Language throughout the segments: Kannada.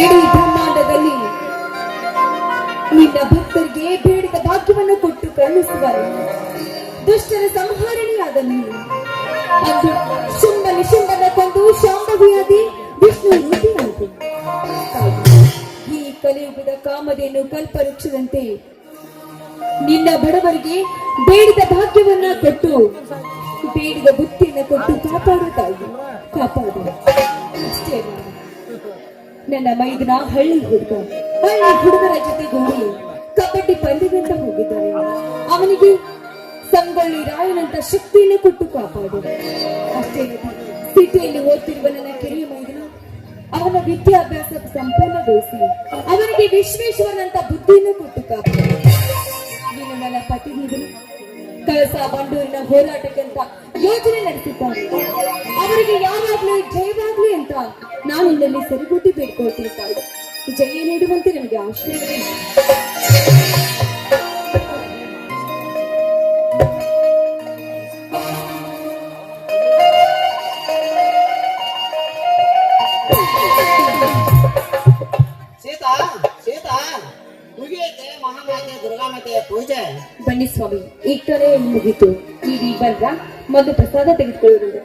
ಇಡೀ ಬ್ರಹ್ಮಾಂಡದಲ್ಲಿ ನಿನ್ನ ಭಕ್ತರಿಗೆ ಬೇಡಿದ ಭಾಗ್ಯವನ್ನು ಕೊಟ್ಟು ಕರುಣಿಸುವ ದುಷ್ಟರ ಸಂಹಾರಣೆಯಾದ ನೀನು. ಅಂದು ಶುಂಭ ನಿಶುಂಭನ ಕೊಂದು ಶಾಂಭವಿಯಾದಿ ವಿಷ್ಣು ರೂಪಿಯಾಯಿತು ಈ ಕಲಿಯುಗದ ಕಾಮಧೇನು ಕಲ್ಪವೃಕ್ಷದಂತೆ ನಿನ್ನ ಬಡವರಿಗೆ ಬೇಡಿದ ಭಾಗ್ಯವನ್ನ ಕೊಟ್ಟು, ಬೇಡಿದ ಬುತ್ತಿಯನ್ನು ಕೊಟ್ಟು ಕಾಪಾಡು ತಾಯಿ ಕಾಪಾಡು. ನನ್ನ ಮೈದನ ಹಳ್ಳಿ ಹುಡುಗ. ಹಳ್ಳಿ ಹುಡುಗರ ಜೊತೆಗೂಡಿ ಕಬಡ್ಡಿ ಪಂದ್ಯದಿಂದ ಹೋಗಿದ್ದಾನೆ ಅವನಿಗೆ ಸಂಗೊಳ್ಳಿ ರಾಯನಂತ ಶಕ್ತಿಯನ್ನು ಕೊಟ್ಟು ಕಾಪಾಡು. ಅಷ್ಟೇ ಸಿಟಿಯಲ್ಲಿ ಓದ್ತಿರುವ ನನ್ನ ಕಿರಿಯ ಮೈದನ, ಅವನ ವಿದ್ಯಾಭ್ಯಾಸ ಸಂಪೂರ್ಣಗೊಳಿಸಿ ಅವನಿಗೆ ವಿಶ್ವೇಶ್ವರನಂತ ಬುದ್ಧಿಯನ್ನು ಕೊಟ್ಟು ಕಾಪಾಡು. ನೀನು ನನ್ನ ಪತಿನಿಧಿಗಳು ಕಳಸ ಬಂಡೂರಿನ ಹೋರಾಟಕ್ಕೆಂತ ಯೋಜನೆ ನಡೆಸಿದ್ದಾರೆ. ಅವರಿಗೆ ಯಾವಾಗ್ಲೂ ಜಯವಾಗ್ಲಿ ಅಂತ ನಾನು ಇಲ್ಲಿ ಸರಿಗೂಟಿ ಬೇಡ್ಕೊಳ್ತೀನಿ ಜಯ ನೀಡುವಂತೆ ನಮಗೆ ಆಶ್ರಯ ದುರ್ಗಾಮಾತೆಯ ಪೂಜೆ. ಬನ್ನಿ ಸ್ವಾಮಿ ಈ ಮುಗಿತು ಮುಗೀತು. ಈಗ ಬಂದ್ರ ಮೊದಲು ಪ್ರಸಾದ ತೆಗೆದುಕೊಳ್ಳೋದು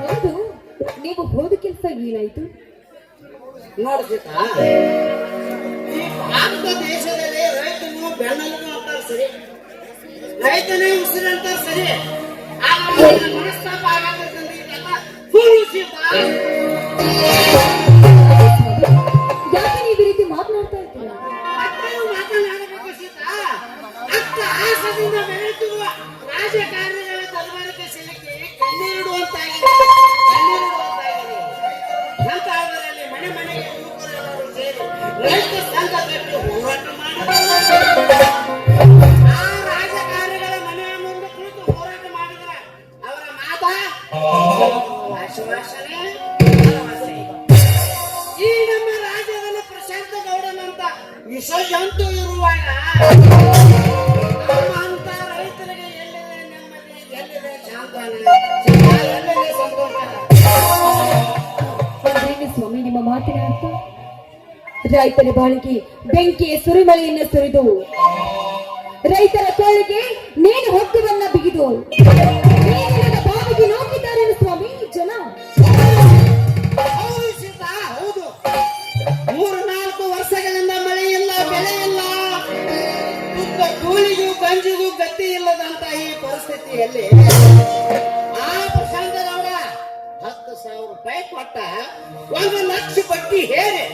ಹೌದು ನೀವು ಹೋದ ಕೆಲಸ ಏನಾಯ್ತು? ಭಾರತ ದೇಶದಲ್ಲಿ ರೈತನು ಅಂತಾರೆ ಸರಿ. ರೈತನೇ ಉಸಿರಂತ ಸರಿ ಮನಸ್ತಾಪ ಆಗತ್ತಂದ್ರೆ ಇದೆಲ್ಲ ಸುಳ್ಳು ಸೀತಾ ಯಾಕೆ ನೀವು ಈ ರೀತಿ ಮಾತನಾಡ್ತಾ ಇದ್ದೀರಾ? ಮಕ್ಕಳು ಮಾತನಾಡಬೇಕು ಸೀತಾ. ಅತ್ತ ಆಸದಿಂದ ಬೆಳೆಯುತ್ತಿರುವ ರಾಜಕಾರಣಿಗಳ ದರ್ಬಾರಕ್ಕೆ ಸಿಲುಕಿ ಕಣ್ಣೀರಿಡುವಂತಾಗಿದೆ ಕಣ್ಣೀರಿಡುವಂತಾಗಿದೆ ನಂತರದಲ್ಲಿ ಮನೆ ಮನೆಗೆ ಯುವಕರೆಲ್ಲರೂ ಸೇರಿ ರೈತ ಸಂಘ ಕಟ್ಟಿ ಹೋರಾಟ ಮಾಡಿದರು ಸ್ವಾಮಿ ನಿಮ್ಮ ಮಾತಿನ ಅರ್ಥ ರೈತರ ಬಾಳಿಗೆ ಬೆಂಕಿಯ ಸುರಿಮಳೆಯನ್ನು ಸುರಿದು ರೈತರ ಕೋಳಿಗೆ ನೀನು ಹೊಕ್ಕವನ್ನ ಬಿಗಿದು. ಪರಿಸ್ಥಿತಿಯಲ್ಲಿ ಆ ಹತ್ತು ಸಾವಿರ ರೂಪಾಯಿ ಕೊಟ್ಟ ಒಂದು ಲಕ್ಷ ಬಟ್ಟಿ ಹೇರಿ.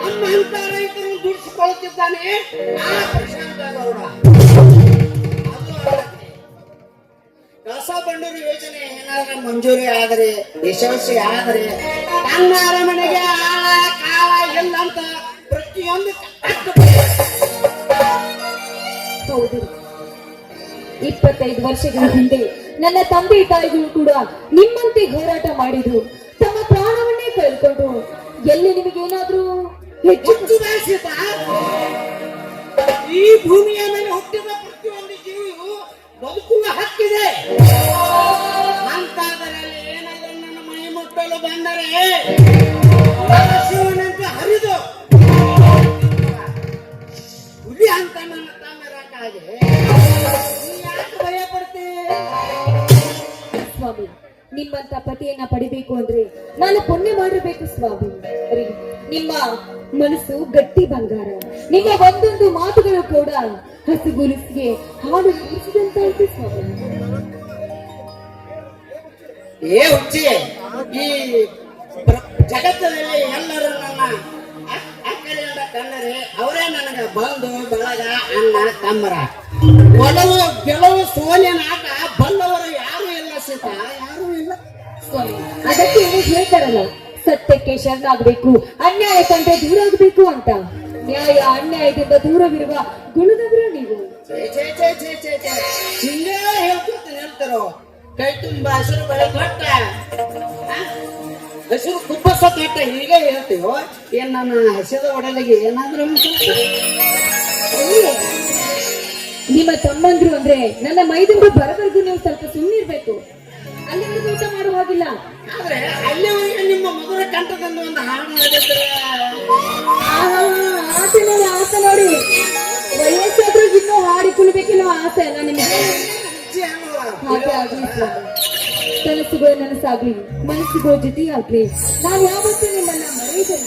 ನಮ್ಮ ಅಂತ ರೈತರು ದುಡಿಸಿಕೊಳ್ಳುತ್ತಿದ್ದಾನೆ ಆ ಅಲ್ಲದೆ ಕಳಸಾ ಬಂಡೂರು ಯೋಜನೆ ಏನಾದ್ರೂ ಮಂಜೂರಿ ಆದರೆ, ಯಶಸ್ವಿ ಆದರೆ, ತನ್ನ ಅರಮನೆಗೆ ಇಪ್ಪತ್ತೈದು ವರ್ಷಗಳ ಹಿಂದೆ ನನ್ನ ತಂದೆ ತಾಯಿಗಳು ಕೂಡ ನಿಮ್ಮಂತೆ ಹೋರಾಟ ಮಾಡಿದ್ರು. ತಮ್ಮ ಪ್ರಾಣವನ್ನೇ ಕಳ್ಕೊಂಡು ಎಲ್ಲಿ ನಿಮಗೇನಾದ್ರೂ ಹೆಚ್ಚು ಈ ಭೂಮಿಯ ಮೇಲೆ ಹುಟ್ಟಿರುವ ಪ್ರತಿಯೊಂದು ಜೀವಿಯು ಬದುಕುವ ಹಕ್ಕಿದೆ. ಏನಾದರೂ ನನ್ನ ಮುಟ್ಟಲು ಬಂದರೆ ಶಿವನಂತೆ ಹರಿದು ಹುಲಿ ಅಂತ ನನ್ನ ತಮ್ಮರಾಕಾಗೆ ನೀ ನಿಮ್ಮಂತ ಪತಿಯನ್ನ ಪಡಿಬೇಕು ಅಂದ್ರೆ ನಾನು ಪುಣ್ಯ ಮಾಡಿರ್ಬೇಕು ಸ್ವಾಮಿ. ನಿಮ್ಮ ಮನಸ್ಸು ಗಟ್ಟಿ ಬಂಗಾರ. ನಿಮ್ಮ ಒಂದೊಂದು ಮಾತುಗಳು ಕೂಡ ಹಸುಗುಲಿಸಿಗೆ ಹಾಡು ಕುಡಿಸಿದಂತಾಯ್ತು ಸ್ವಾಮಿ. ಏ ಹುಚ್ಚಿ, ಈ ಜಗತ್ತಿನಲ್ಲಿ ಎಲ್ಲರೂ ನನ್ನ ಅ- ಅಕ್ಕರೆಯಿಂದ ಅವರೇ ನನಗೆ ಬಂದು ಬಳಗ, ಅಣ್ಣ, ತಮ್ಮರ. ಒಲವು, ಗೆಲುವು ಸೋಲಿನ ಆಟ ಬಂದವರು ಸ್ವಾಮಿ ಅದಕ್ಕೆ ನೀವು ಹೇಳ್ತಾರಲ್ಲ ಸತ್ಯಕ್ಕೆ ಶರಣಾಗಬೇಕು ಅನ್ಯಾಯ ಕಂಡ್ರೆ ದೂರ ಆಗಬೇಕು ಅಂತ. ನ್ಯಾಯ ಅನ್ಯಾಯದಿಂದ ದೂರವಿರುವ ಗುಣದವರು ನೀವು. ಕೈ ತುಂಬ ಹಸಿರು ಬಳೆ ಕೊಟ್ಟ? ಹಸಿರು ಕುಪ್ಪಸ ಕಟ್ಟ ಹೀಗೆ ಹೇಳ್ತೀವೋ ಏನ್ ನನ್ನ ಹಸಿದ ಒಡಲಿಗೆ ಏನಾದ್ರೂ? ನಿಮ್ಮ ತಮ್ಮಂದ್ರು ಅಂದ್ರೆ ನನ್ನ ಮೈದಂಡ್ರು ಬರವರೆಗೂ ನೀವು ಸ್ವಲ್ಪ ಸುಮ್ಮನಿರ್ಬೇಕು ಅಲ್ಲಿವರೆಗೂ ಊಟ ಮಾಡುವಾಗಿಲ್ಲ ಆದ್ರೆ ಅಲ್ಲಿವರೆಗೆ ನಿಮ್ಮ ಮಧುರ ಕಂಠದಿಂದ ಒಂದು ಹಾಡು ಮಾಡಿದ್ರೆ ಆಸೆ ನೋಡಿ ಆಸೆ ನೋಡಿ. ವಯಸ್ಸಾದ್ರೂ ಇನ್ನೂ ಹಾಡಿ ಕುಣಿಬೇಕಿನ್ನೋ ಆಸೆ ಅಲ್ಲ ನಿಮಗೆ? ಹಾಗೆ ಆಗ್ಲಿ ಕನಸುಗಳು ನನಸಾಗ್ಲಿ ಮನಸ್ಸುಗಳು ಜೊತೆಯಾಗ್ಲಿ. ಆಗ್ಲಿ ನಾನು ಯಾವತ್ತೂ ನಿಮ್ಮನ್ನ ಮರೆಯುವುದಿಲ್ಲ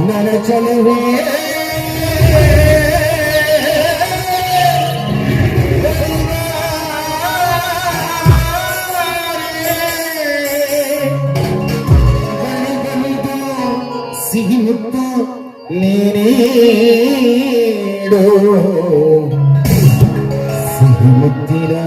நினைச்சலுவே సిగిముత్తు నేనేడో సిగిముత్తిరా